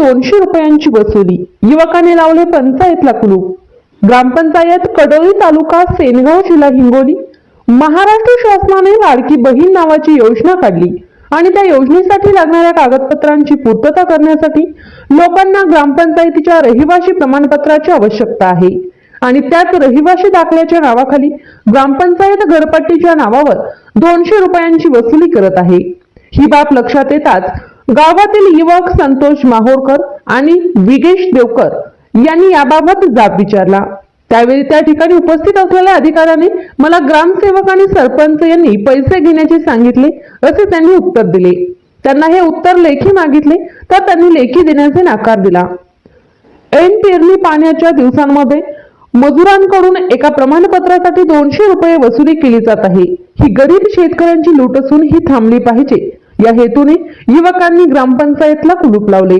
दोनशे रुपयांची वसुली. युवकाने लावले पंचायतला कुलूप ग्रामपंचायत कडोळी तालुका सेनगाव जिल्हा हिंगोली. महाराष्ट्र शासनाने लाडकी बहीण नावाची योजना काढली आणि त्या योजनेसाठी लागणाऱ्या कागदपत्रांची पूर्तता करण्यासाठी लोकांना ग्रामपंचायतीच्या रहिवासी प्रमाणपत्राची आवश्यकता आहे. आणि त्यात रहिवासी दाखल्याच्या नावाखाली ग्रामपंचायत घरपट्टीच्या नावावर दोनशे रुपयांची वसुली करत आहे. ही बाब लक्षात येताच गावातील युवक संतोष माहोरकर आणि विगेश देवकर यांनी याबाबत जाब विचारला. त्यावेळी त्या ठिकाणी उपस्थित असलेल्या अधिकाऱ्याने मला ग्रामसेवक आणि सरपंच यांनी पैसे घेण्याचे सांगितले असे त्यांनी उत्तर दिले. त्यांना हे उत्तर लेखी मागितले तर त्यांनी लेखी देण्याचे नकार दिला. ऐन पेरणी पाण्याच्या दिवसांमध्ये मजुरांकडून एका प्रमाणपत्रासाठी दोनशे रुपये वसुली केली जात आहे. ही गरीब शेतकऱ्यांची लूट असून ही थांबली पाहिजे या हेतूने युवकांनी ग्रामपंचायतला कुलूप लावले.